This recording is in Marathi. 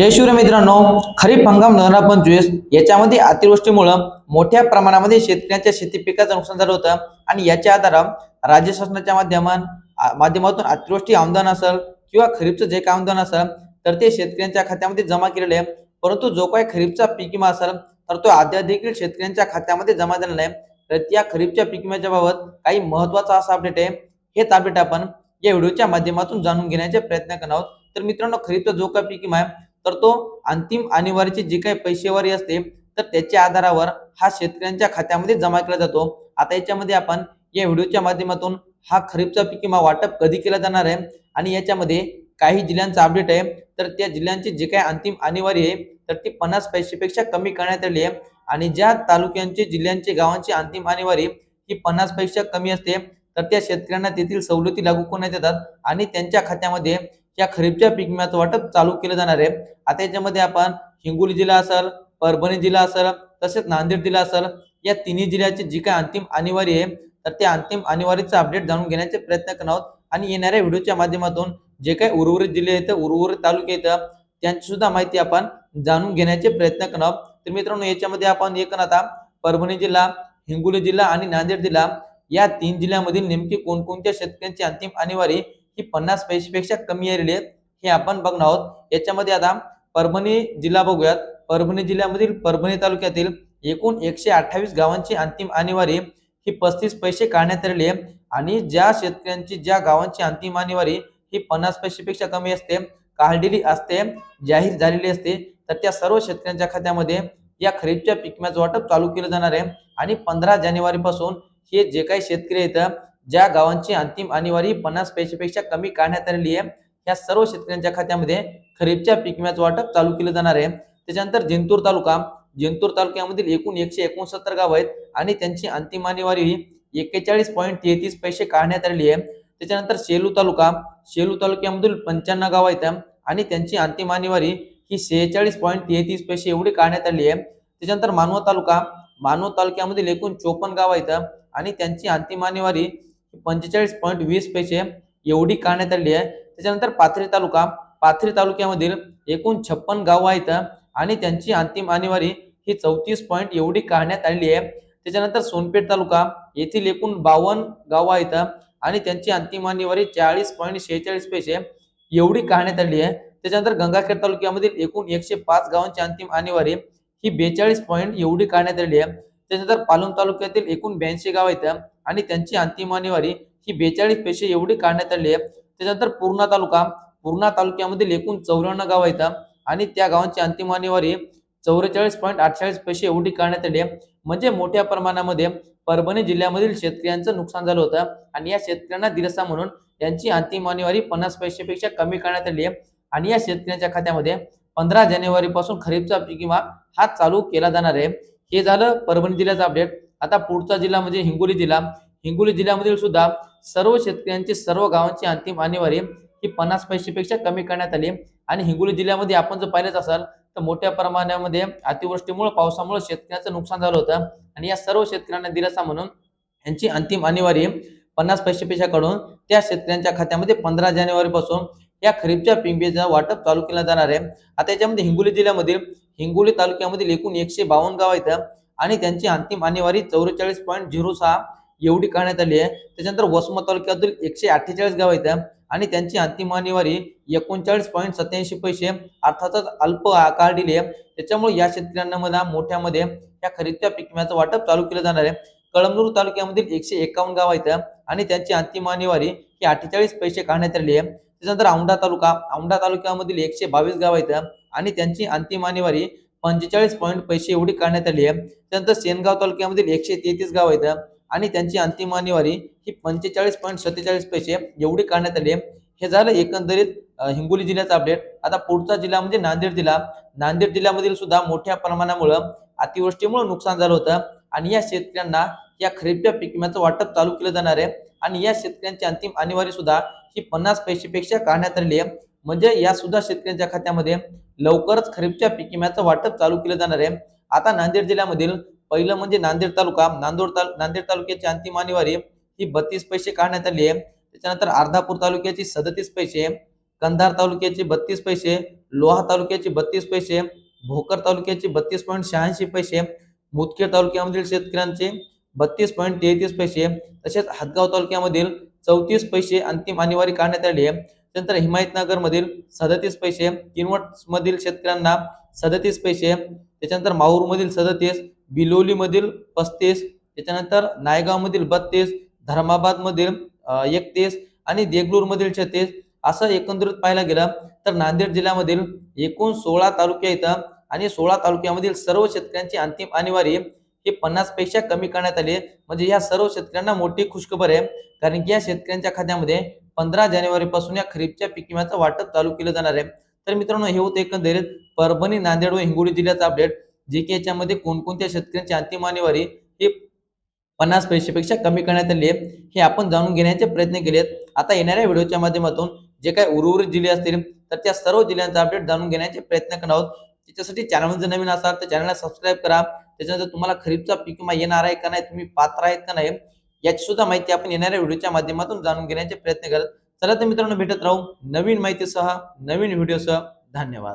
जय शिवराय मित्रांनो खरीप हंगाम दोन हजार पंचवीस याच्यामध्ये अतिवृष्टीमुळं मोठ्या प्रमाणामध्ये शेतकऱ्यांच्या शेती पिकाचं नुकसान झालं होतं आणि याच्या आधारावर राज्य शासनाच्या माध्यमान माध्यमातून अतिवृष्टी अनुदान असेल किंवा खरीपचं जे काय अनुदान असेल तर ते शेतकऱ्यांच्या खात्यामध्ये जमा केलेले आहे. परंतु जो काय खरीपचा पीक विमा असेल तर तो अद्याप देखील शेतकऱ्यांच्या खात्यामध्ये जमा झालेला आहे. तर त्या खरीपच्या पीक विम्याच्या बाबत काही महत्त्वाचा असा अपडेट आहे. हेच अपडेट आपण या व्हिडिओच्या माध्यमातून जाणून घेण्याचे प्रयत्न करणार आहोत. तर मित्रांनो खरीपचा जो काय पीक विमा आहे तर तो अंतिम अनिवार्याची जी काही पैसेवारी असते तर त्याच्या आधारावर हा शेतकऱ्यांच्या खात्यामध्ये जमा केला जातो. आता याच्यामध्ये आपण या व्हिडिओच्या माध्यमातून हा खरीपचा पीक किंवा वाटप कधी केला जाणार आहे आणि याच्यामध्ये काही जिल्ह्यांचा अपडेट आहे. तर त्या जिल्ह्यांची जी काही अंतिम अनिवार्य आहे तर ती पन्नास पैसेपेक्षा कमी करण्यात आली आहे. आणि ज्या तालुक्यांची जिल्ह्यांची गावांची अंतिम अनिवार्य ही पन्नास पैसे कमी असते. तर त्या शेतकऱ्यांना तेथील सवलती लागू करण्यात येतात आणि त्यांच्या खात्यामध्ये या खरीपच्या पीक विम्याचं वाटप चालू केलं जाणार आहे. आता याच्यामध्ये आपण हिंगोली जिल्हा असेल परभणी जिल्हा असेल तसेच नांदेड जिल्हा असेल या तिन्ही जिल्ह्याची जी काही अंतिम अनिवार्य आहे तर त्या अंतिम अनिवार्यचं अपडेट जाणून घेण्याचे प्रयत्न करणार आहोत. आणि येणाऱ्या व्हिडिओच्या माध्यमातून जे काही उर्वरित जिल्हे आहेत उर्वरित तालुके आहेत त्यांची सुद्धा माहिती आपण जाणून घेण्याचे प्रयत्न करणार आहोत. तर मित्रांनो याच्यामध्ये आपण एक आता परभणी जिल्हा हिंगोली जिल्हा आणि नांदेड जिल्हा या तीन जिल्ह्यामधील नेमकी कोणकोणत्या शेतकऱ्यांची अंतिम अनिवार्य ही पन्नास पैसेपेक्षा कमी आलेली आहेत हे आपण बघणार आहोत. याच्यामध्ये आता परभणी जिल्हा बघूयात. परभणी जिल्ह्यामधील परभणी तालुक्यातील एकूण एकशे अठ्ठावीस गावांची अंतिम आणीवारी ही पस्तीस पैसे काढण्यात आलेली आहे. आणि ज्या शेतकऱ्यांची ज्या गावांची अंतिम आणीवारी ही पन्नास पैसेपेक्षा कमी असते काढलेली असते जाहीर झालेली असते तर त्या सर्व शेतकऱ्यांच्या खात्यामध्ये या खरीपच्या पिकम्याचं वाटप चालू केलं जाणार आहे. आणि पंधरा जानेवारीपासून हे जे काही शेतकरी आहेत ज्या गावांची अंतिम अनिवार्य पन्नास पैशापेक्षा कमी काढण्यात आलेली आहे या सर्व शेतकऱ्यांच्या खात्यामध्ये खरीपच्या पीक विम्याचं वाटप चालू केलं जाणार आहे. त्याच्यानंतर जिंतूर तालुका जिंतूर तालुक्यामधील एकूण एकशे एकोणसत्तर गाव आहेत आणि त्यांची अंतिम अनिवार्य ही एक्केचाळीस पॉईंट तेहतीस पैसे काढण्यात आलेली आहे. त्याच्यानंतर सेलू तालुका सेलू तालुक्यामधील पंच्याण्णव गाव आहेत आणि त्यांची अंतिम अनिवार्य ही सेहेचाळीस पॉईंट तेहतीस पैसे एवढी काढण्यात आली आहे. त्याच्यानंतर मानवा तालुका मानव तालुक्यामधील एकूण चोपन्न गाव आहेत आणि त्यांची अंतिम अनिवार्य पंचेचाळीस पॉईंट वीस पैसे एवढी काढण्यात आली आहे. त्याच्यानंतर पाथरी तालुका पाथरी तालुक्यामधील एकूण छप्पन गाव आहेत आणि त्यांची अंतिम अनिवार्य ही चौतीस पॉईंट एवढी काढण्यात आलेली आहे. त्याच्यानंतर सोनपेठ तालुका येथील एकूण बावन्न गाव आहेत आणि त्यांची अंतिम अनिवार्य चाळीस पॉईंट शेहेचाळीस पैसे एवढी काढण्यात आली आहे. त्याच्यानंतर गंगाखेड तालुक्यामधील एकूण एकशे पाच गावांची अंतिम अनिवार्य ही बेचाळीस पॉईंट एवढी काढण्यात आली आहे. त्याच्यानंतर पालम तालुक्यातील एकूण ब्याऐंशी गाव आहेत आणि त्यांची अंतिम मानेवारी ही बेचाळीस पैसे एवढी काढण्यात आली आहे त्याच्यानंतर पूर्णा तालुका. पूर्णा तालुक्यामधील एकूण चौऱ्याण्णव गाव आहेत आणि त्या गावांची अंतिम मानेवारी चौवेचाळीस पॉईंट अठ्ठेचाळीस पैसे एवढी काढण्यात आली आहे म्हणजे मोठ्या प्रमाणामध्ये परभणी जिल्ह्यामधील शेतकऱ्यांचं नुकसान झालं होतं. आणि या शेतकऱ्यांना दिलासा म्हणून यांची अंतिम मानेवारी पन्नास पैसेपेक्षा कमी करण्यात आली आहे. आणि या शेतकऱ्यांच्या खात्यामध्ये पंधरा जानेवारी पासून खरीपचा पीक विमा हा चालू केला जाणार आहे. हे झालं परभणी जिल्ह्याचा अपडेट आता पुढचा जिल्हा म्हणजे हिंगोली जिल्हा. हिंगोली जिल्ह्यामधील सुद्धा सर्व शेतकऱ्यांची सर्व गावांची अंतिम आणेवारी ही पन्नास पैसेपेक्षा कमी करण्यात आली. आणि हिंगोली जिल्ह्यामध्ये आपण जर पाहिलंच असाल तर मोठ्या प्रमाणामध्ये अतिवृष्टीमुळे पावसामुळे शेतकऱ्यांचं नुकसान झालं होतं. आणि या सर्व शेतकऱ्यांना दिलासा म्हणून यांची अंतिम आणेवारी पन्नास पैसेपेक्षा कडून त्या शेतकऱ्यांच्या खात्यामध्ये पंधरा जानेवारीपासून या खरीपच्या पिंपीचं वाटप चालू केलं जाणार आहे. आता याच्यामध्ये हिंगोली जिल्ह्यामधील हिंगोली तालुक्यामधील एकूण एकशे बावन्न गाव आहेत आणि त्यांची अंतिम आणेवारी चौवेचाळीस पॉईंट झिरो सहा एवढी करण्यात आली आहे. त्याच्यानंतर वसमत तालुक्यातील एकशे अठ्ठेचाळीस गाव आहेत आणि त्यांची अंतिम आणेवारी एकोणचाळीस पॉईंट सत्याऐंशी पैसे अर्थातच अल्प आकार दिले त्याच्यामुळे या शेतकऱ्यांना मोठ्यामध्ये या खरीपच्या पीक विम्याचं वाटप चालू केलं जाणार आहे. कळमनूर तालुक्यामधील एकशे एकावन्न गाव आहेत आणि त्यांची अंतिम आणेवारी ही अठ्ठेचाळीस पैसे काढण्यात आली आहे. त्याच्यानंतर औंढा तालुका औंढा तालुक्यामधील एकशे बावीस गाव आहेत. आणि त्यांची अंतिम आणेवारी पंचेचाळीस पॉईंट पैसे एवढी काढण्यात आली आहे. त्यानंतर सेनगाव तालुक्यामधील एकशे तेहतीस गाव आहेत. आणि त्यांची अंतिम आणेवारी ही पंचेचाळीस पॉईंट सत्तेचाळीस पैसे एवढी काढण्यात आली आहे. हे झालं एकंदरीत हिंगोली जिल्ह्याचा अपडेट आता पुढचा जिल्हा म्हणजे नांदेड जिल्हा. नांदेड जिल्ह्यामधील सुद्धा मोठ्या प्रमाणामुळं अतिवृष्टीमुळे नुकसान झालं होतं. आणि या शेतकऱ्यांना या खरीपच्या पीक विम्याचं वाटप चालू केलं जाणार आहे. आणि या शेतकऱ्यांची अंतिम अनिवार्य सुद्धा ही पन्नास पैसेपेक्षा काढण्यात आलेली आहे. म्हणजे या सुद्धा शेतकऱ्यांच्या खात्यामध्ये लवकरच खरीपच्या पीक विम्याचं वाटप चालू केलं जाणार आहे. आता नांदेड जिल्ह्यामधील पहिलं म्हणजे नांदेड तालुका नांदोड ताल नांदेड तालुक्याची अंतिम अनिवार्य ही बत्तीस पैसे काढण्यात आली आहे. त्याच्यानंतर अर्धापूर तालुक्याची सदतीस पैसे कंधार तालुक्याची बत्तीस पैसे लोहा तालुक्याचे बत्तीस पैसे भोकर तालुक्याचे बत्तीस पॉईंट शहाऐंशी पैसे मुदखेड तालुक्यामधील शेतकऱ्यांचे बत्तीस पॉईंट तेहतीस पैसे तसेच हदगाव तालुक्यामधील चौतीस पैसे अंतिम आणीवारी काढण्यात आली आहे. त्यानंतर हिमायतनगर मधील सदतीस पैसे किनवट मधील शेतकऱ्यांना सदतीस पैसे त्याच्यानंतर माहूर मधील सदतीस बिलोली मधील पस्तीस त्याच्यानंतर नायगाव मधील बत्तीस धर्माबाद मधील एकतीस आणि देगलूर मधील छत्तीस असं एकंदरीत पाहायला गेलं तर नांदेड जिल्ह्यामधील एकूण सोळा तालुक्या इथं आणि सोळा तालुक्यामधील सर्व शेतकऱ्यांची अंतिम आणीवारी हे पन्नासपेक्षा कमी करण्यात आले म्हणजे या सर्व शेतकऱ्यांना मोठी खुशखबर आहे. कारण की या शेतकऱ्यांच्या खात्यामध्ये पंधरा जानेवारी पासून या खरीपच्या पीक विम्याचं वाटप चालू केलं जाणार आहे. तर मित्रांनो हे होतं एकंदरीत परभणी नांदेड व हिंगोली जिल्ह्याचा अपडेट जे की याच्यामध्ये कोणकोणत्या शेतकऱ्यांची अंतिम आणीवारी हे पन्नास पैशापेक्षा कमी करण्यात आली आहे हे आपण जाणून घेण्याचे प्रयत्न केलेत. आता येणाऱ्या व्हिडिओच्या माध्यमातून जे काही उर्वरित जिल्हे असतील तर त्या सर्व जिल्ह्यांचा अपडेट जाणून घेण्याचे प्रयत्न करणार आहोत. त्याच्यासाठी चॅनल जर नवीन असाल तर चॅनलला सबस्क्राईब करा. त्याच्यानंतर तुम्हाला खरीपचा पीक विमा येणार आहे का नाही तुम्ही पात्र आहेत का नाही याची सुद्धा माहिती आपण येणाऱ्या व्हिडिओच्या माध्यमातून जाणून घेण्याचे प्रयत्न करत चला तर मित्रांनो भेटत राहू नवीन माहितीसह नवीन व्हिडिओसह. धन्यवाद.